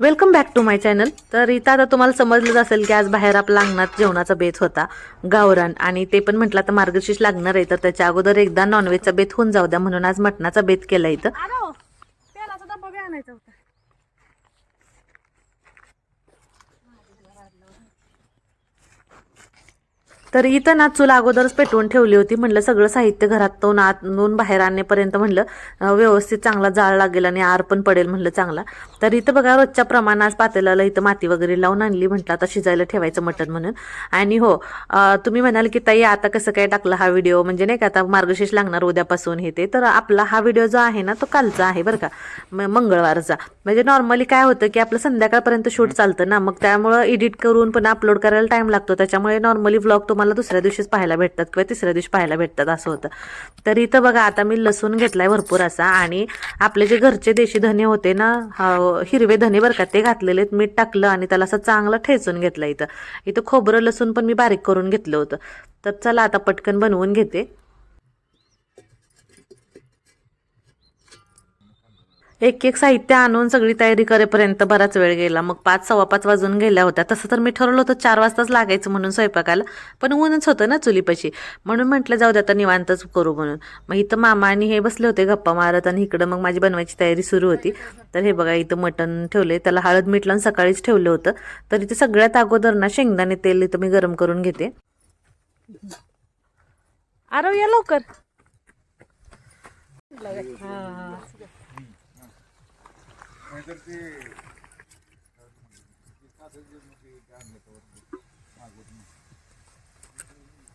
Welcome back to my channel तर इथं आता तुम्हाला समजलंच असेल की आज बाहेर आपला अंगणात जेवणाचा बेत होता. गावरान आणि ते पण म्हटलं तर मार्गशीर्ष लागणार आहे तर त्याच्या अगोदर एकदा नॉनव्हेजचा बेत होऊन जाऊ द्या म्हणून आज मटणाचा बेत केला इथं. तेलाचा आणायचा होता. तर इथं ना चूल अगोदरच पेटवून ठेवली होती. म्हणलं सगळं साहित्य घरात तो नोंद बाहेर आणण्यापर्यंत म्हणलं व्यवस्थित चांगला जाळ लागेल आणि आर पण पडेल म्हणलं चांगला. तर इथं बघा रोजच्या प्रमाणात पातेल्याला इथं माती वगैरे लावून आणली. म्हटलं आता शिजायला ठेवायचं मटण म्हणून. आणि हो तुम्ही म्हणाल की ताई आता कसं काय टाकलं हा व्हिडिओ? म्हणजे नाही का आता मार्गशीर्ष लागणार उद्यापासून हे ते. तर आपला हा व्हिडिओ जो आहे ना तो कालचा आहे बरं का म- मंगळवारचा. म्हणजे नॉर्मली काय होतं की आपलं संध्याकाळपर्यंत शूट चालतं ना. मग त्यामुळं एडिट करून पण अपलोड करायला टाइम लागतो. त्याच्यामुळे नॉर्मली व्लॉग तुम्हाला दुसऱ्या दिवशीच पाहायला भेटतात किंवा तिसऱ्या दिवशी पाहायला भेटतात असं होतं. तर इथं बघा आता मी लसूण घेतलाय भरपूर असा आणि आपले जे घरचे देशी धने होते ना हा, हिरवे धने बरं का ते घातलेले आहेत. मीठ टाकलं आणि त्याला असं चांगलं ठेचून घेतलं इथं. इथं खोबरं लसूण पण मी बारीक करून घेतलं होतं. तर चला आता पटकन बनवून घेते. एक एक साहित्य आणून सगळी तयारी करेपर्यंत बराच वेळ गेला. मग पाच सव्वा पाच वाजून गेल्या होत्या. तसं तर मी ठरवलं होतं चार वाजताच लागायचं म्हणून स्वयंपाकाला पण ऊनच होतं ना चुलीपाशी. म्हणून म्हटलं जाऊ दे आता निवांतच करू म्हणून. मग इथं मामा आणि हे बसले होते गप्पा मारत आणि इकडं मग माझी बनवायची तयारी सुरू होती. तर हे बघा इथं मटण ठेवले त्याला हळद मीठ लावून सकाळीच ठेवलं होतं. तर इथे सगळ्यात अगोदर ना शेंगदाणे तेल इथं मी गरम करून घेते. आरव या लवकर. meterte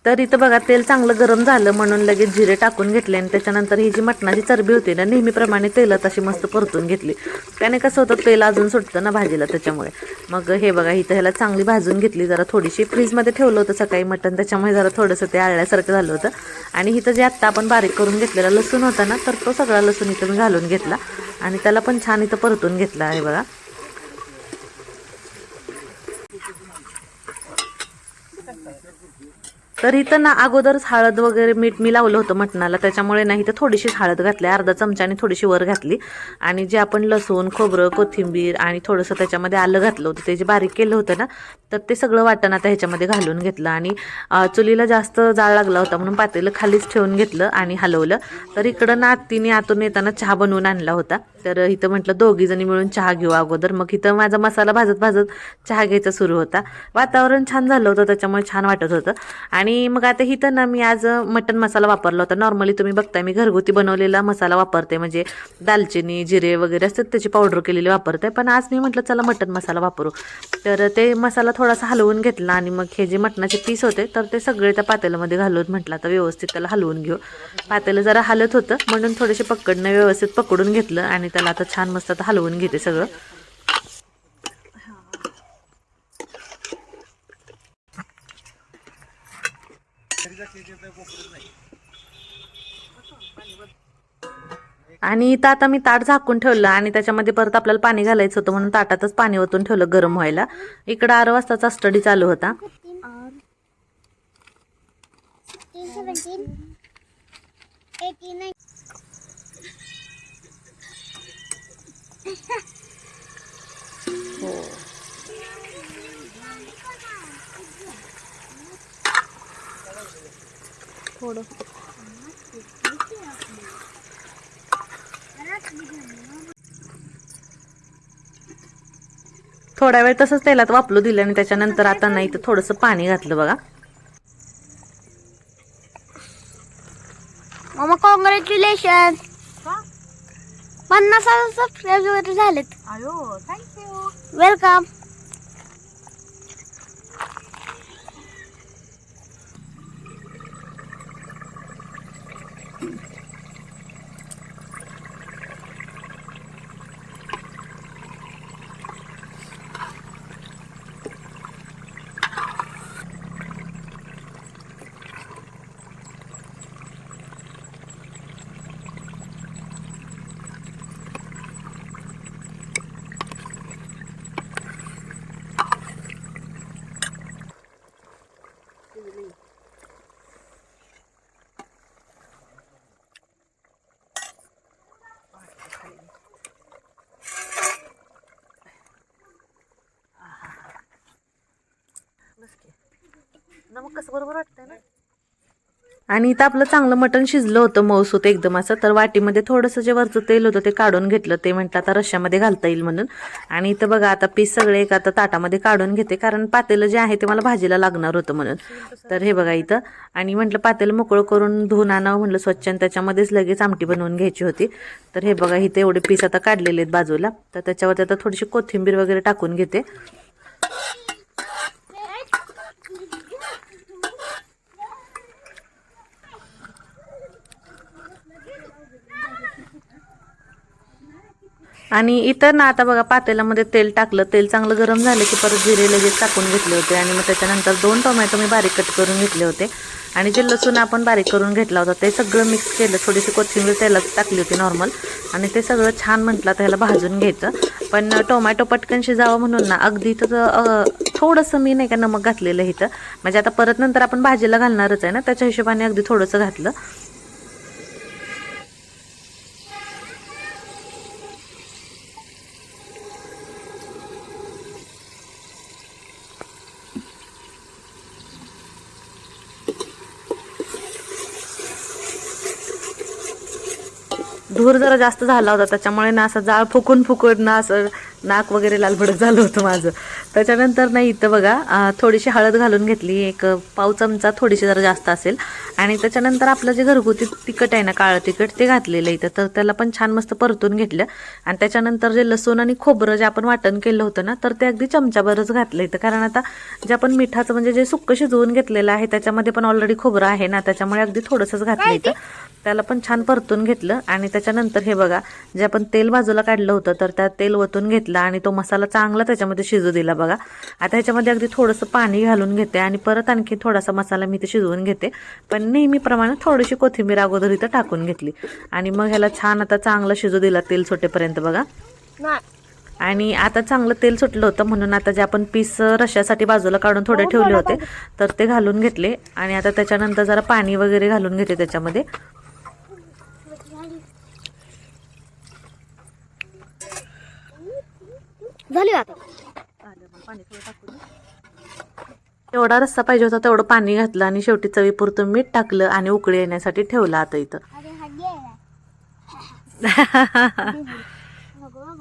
तर इथं बघा तेल चांगलं गरम झालं म्हणून लगेच जिरे टाकून घेतले आणि त्याच्यानंतर ही जी मटणाची चरबी होती ना नेहमीप्रमाणे तेलात अशी मस्त परतून घेतली. त्याने कसं होतं तेल अजून सुटतं ना भाजीला त्याच्यामुळे. मग हे बघा इथं ह्याला चांगली भाजून घेतली जरा थोडीशी. फ्रीजमध्ये ठेवलं होतं सकाळी मटण त्याच्यामुळे जरा थोडंसं ते आळल्यासारखं झालं होतं. आणि इथं जे आत्ता आपण बारीक करून घेतलेला लसूण होता ना तर तो सगळा लसूण इथं मी घालून घेतला. आणि त्याला पण छान इथं परतून घेतला आहे बघा. तर इथं ना अगोदरच हळद वगैरे मीठ मी लावलं होतं मटणाला त्याच्यामुळे नाही तर थोडीशीच हळद घातली अर्धा चमच्याने थोडीशी वर घातली. आणि जे आपण लसूण खोबरं कोथिंबीर आणि थोडंसं त्याच्यामध्ये आलं घातलं होतं ते जे बारीक केलं होतं ना तर ते सगळं वाटण आता ह्याच्यामध्ये घालून घेतलं. आणि चुलीला जास्त जाळ लागला होता म्हणून पातेलं खालीच ठेवून घेतलं आणि हलवलं. तर इकडं ना आत्तीने आतून येताना चहा बनवून आणला होता. तर इथं म्हटलं दोघीजणी मिळून चहा घेऊ अगोदर. मग इथं माझा मसाला भाजत भाजत चहा घ्यायचा सुरू होता. वातावरण छान झालं होतं त्याच्यामुळे छान वाटत होतं. आणि आणि मग आता इथं ना मी आज मटन मसाला वापरला होता. नॉर्मली तुम्ही बघताय मी घरगुती बनवलेला मसाला वापरते. म्हणजे दालचिनी जिरे वगैरे असतात त्याची पावडर केलेली वापरते. पण आज मी म्हटलं चला मटन मसाला वापरू. तर ते मसाला थोडासा हलवून घेतला आणि मग हे जे मटणाचे पीस होते तर ते सगळे त्या पातेल्यामध्ये घालून म्हटलं आता व्यवस्थित त्याला हलवून घेऊ. पातेलं जरा हलत होतं म्हणून थोडेसे पकडणं व्यवस्थित पकडून घेतलं आणि त्याला आता छान मस्त आता हलवून घेते सगळं. आणि इथं आता मी ताट झाकून ठेवलं आणि त्याच्यामध्ये परत आपल्याला पाणी घालायचं होतं म्हणून ताटातच पाणी ओतून ठेवलं गरम व्हायला. इकडं आरो वाजताचा स्टडी चालू होता. Seventeen, nineteen. थोडं थोड्या वेळ तसंच तेलात वापरू दिलं आणि त्याच्यानंतर आता नाही तर थोडंसं पाणी घातलं बघा. मामा कॉंग्रॅच्युलेशन पन्नास हजार सबस्क्राईब वगैरे झालेत. आयो थँक्यू कसं बरोबर वाटतंय ना? आणि इथं आपलं चांगलं मटण शिजलं होतं मऊसूत एकदम असं. तर वाटीमध्ये थोडंसं जे वरचं तेल होतं ते काढून घेतलं. ते म्हटलं आता रश्श्यामध्ये घालता येईल म्हणून. आणि इथं बघा आता पीस सगळे एक आता ताटामध्ये काढून घेते. कारण पातेलं जे आहे ते मला भाजीला लागणार होतं म्हणून. तर हे बघा इथं. आणि म्हटलं पातेलं मोकळं करून धुवून आणावं म्हटलं स्वच्छ. आणि त्याच्यामध्येच लगेच आमटी बनवून घ्यायची होती. तर हे बघा इथे एवढे पीस आता काढलेले आहेत बाजूला. तर त्याच्यावरती आता थोडीशी कोथिंबीर वगैरे टाकून घेते. आणि इतर ना आता बघा पातेल्यामध्ये तेल टाकलं. तेल चांगलं गरम झालं की परत जिरे लगेच टाकून घेतले होते. आणि मग त्याच्यानंतर दोन टोमॅटो मी बारीक कट करून घेतले होते. आणि जे लसूण आपण बारीक करून घेतला होता ते सगळं मिक्स केलं. थोडीशी कोथिंबीर तेलात टाकली होती नॉर्मल आणि ते सगळं छान म्हटलं तर ह्याला भाजून घ्यायचं. पण टोमॅटो पटकन शिजावं म्हणून ना अगदी तर थोडंसं मी नाही का नमक घातलेलं इथं. म्हणजे आता परत नंतर आपण भाजीला घालणारच आहे ना त्याच्या हिशोबाने अगदी थोडंसं घातलं. धूर जरा जास्त झाला होता त्याच्यामुळे ना असं जाळ फुकून फुकून ना असं नाक वगैरे लालभडक झालं होतं माझं. त्याच्यानंतर नाही इथं बघा थोडीशी हळद घालून घेतली एक पाव चमचा थोडीशी जरा जास्त असेल. आणि त्याच्यानंतर आपलं जे घरगुती तिखट आहे ना काळं तिखट ते घातलेलं इथं. तर त्याला पण छान मस्त परतून घेतलं. आणि त्याच्यानंतर जे लसूण आणि खोबरं जे आपण वाटण केलं होतं ना तर ते अगदी चमच्याभरच घातलं इथं. कारण आता जे आपण मिठाचं म्हणजे जे सुक्क शिजवून घेतलेलं आहे त्याच्यामध्ये पण ऑलरेडी खोबरं आहे ना त्याच्यामुळे अगदी थोडंसंच घातलं इथं. त्याला पण छान परतून घेतलं. आणि त्याच्यानंतर हे बघा जे आपण तेल बाजूला काढलं होतं तर त्यात तेल ओतून घेतलं आणि तो मसाला चांगला त्याच्यामध्ये शिजू दिला बघा. आता ह्याच्यामध्ये अगदी थोडंसं पाणी घालून घेते आणि परत आणखी थोडासा मसाला मी इथे शिजवून घेते. पण नेहमीप्रमाणे थोडीशी कोथिंबीर अगोदर इथं टाकून घेतली. आणि मग ह्याला छान आता चांगला शिजू दिला तेल सुटेपर्यंत बघा. आणि आता चांगलं तेल सुटलं होतं म्हणून आता जे आपण पीस रश्यासाठी बाजूला काढून थोडे ठेवले होते तर ते घालून घेतले. आणि आता त्याच्यानंतर जरा पाणी वगैरे घालून घेते त्याच्यामध्ये. झाली आता. एवढा रस्सा पाहिजे होता तेवढं पाणी घातलं आणि शेवटी चवीपुरतं मीठ टाकलं आणि उकळी येण्यासाठी ठेवलं आता इथं. हा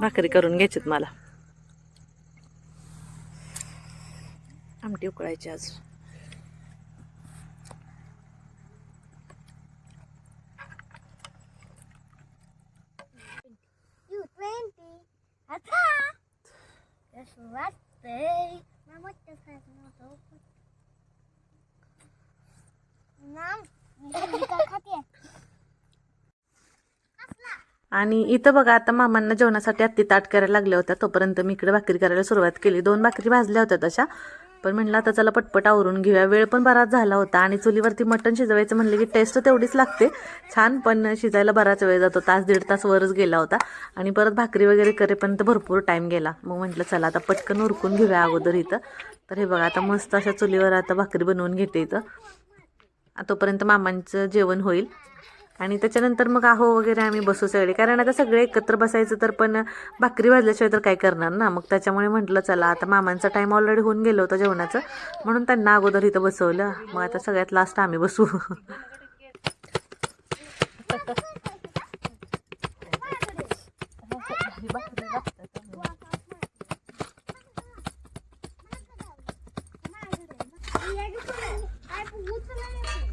भाकरी करून घ्यायचीत मला. आमटी उकळायची आज. आता. आणि इथं बघा आता मामांना जेवणासाठी आत्ती ताट करायला लागल्या होत्या. तोपर्यंत मी इकडे भाकरी करायला सुरुवात केली. दोन भाकरी भाजल्या होत्या तशा. पण म्हणलं आता चला पटपट आवरून घेऊया. वेळ पण बराच झाला होता आणि चुलीवरती मटण शिजवायचं म्हणलं की टेस्ट तेवढीच लागते. छान पण शिजायला बराच वेळ जातो. तास दीड तास वरच गेला होता. आणि परत भाकरी वगैरे करेपर्यंत भरपूर टाईम गेला. मग म्हटलं चला आता पटकन उरकून घेऊया अगोदर इथं. तर हे बघा आता मस्त अशा चुलीवर आता भाकरी बनवून घेते इथं. तोपर्यंत मामांचं जेवण होईल. आणि त्याच्यानंतर मग आहो वगैरे आम्ही बसू सगळे. कारण आता सगळे एकत्र बसायचं तर पण भाकरी भाजल्याशिवाय तर काय करणार ना? मग त्याच्यामुळे म्हटलं चला आता मामांचा टाईम ऑलरेडी होऊन गेलं होतं जेवणाचं. म्हणून त्यांना अगोदर इथं बसवलं. मग आता सगळ्यात लास्ट आम्ही बसू.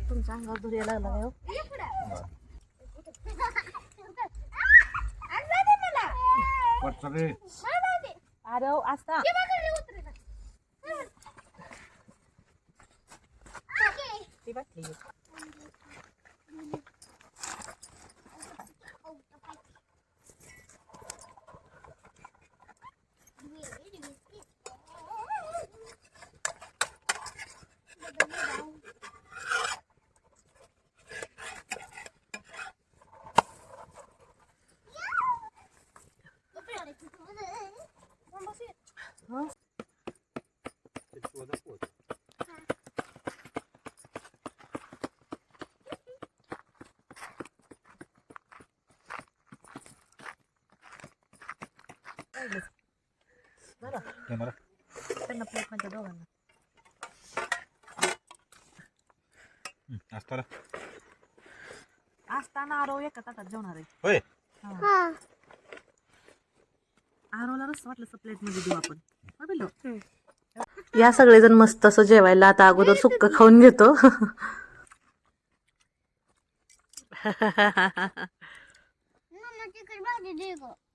तुमच्या अंगावर धुर यायला लागला हो पटसरे अरे आता हे मला त्यांना दोघांना असताना असताना आरो एका ताटात जेवणार आहे होय हा आरोला रस वाटलं प्लेटमध्ये देऊ आपण होय पिल्लू? या सगळेजण मस्त असं जेवायला आता अगोदर सुक्क खाऊन घेतो मम्मा तिकडे भाजी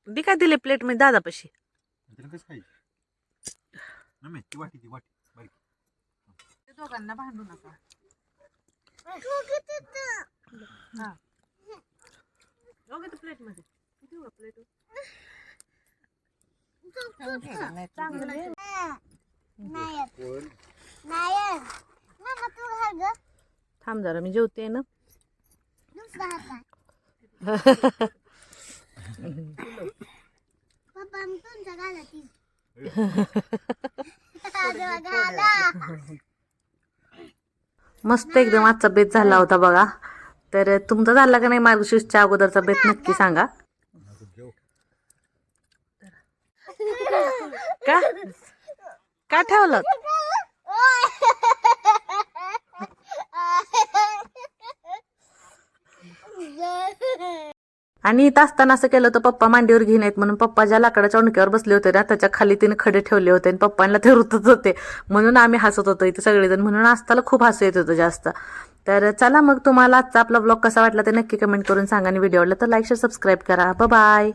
दे काय दिले प्लेटमध्ये दादापाशी त्याला ती वाटी ती वाटी. बारीक. दोघांना भांडू नका. तू? प्लेटमध्ये प्लेट? तू थांब जरा मी जेवते ना दुसरा हातात पप्पा मी तुमचा घाला ती अगं, घाला मस्त एकदम आजचा बेत झाला होता बघा. तर तुमचा झाला का नाही मार्गशीर्षच्या अगोदरचा बेत नक्की सांगा. का? का ठेवलं? आणि इथं असताना असं केलं तर पप्पा मांडीवर घेऊन येत म्हणून पप्पा ज्या लाकडाच्या उणक्यावर बसले होते ना त्याच्याखाली तिने खडे ठेवले होते आणि पप्पांना ते रुतत होते. म्हणून आम्ही हसत होतो इथे सगळेजण. म्हणून असताना खूप हसू येत होतं जास्त. तर चला मग तुम्हाला आजचा आपला ब्लॉग कसा वाटला ते नक्की कमेंट करून सांगा आणि व्हिडिओ आवडला तर लाईक शेअर सबस्क्राईब करा. बाय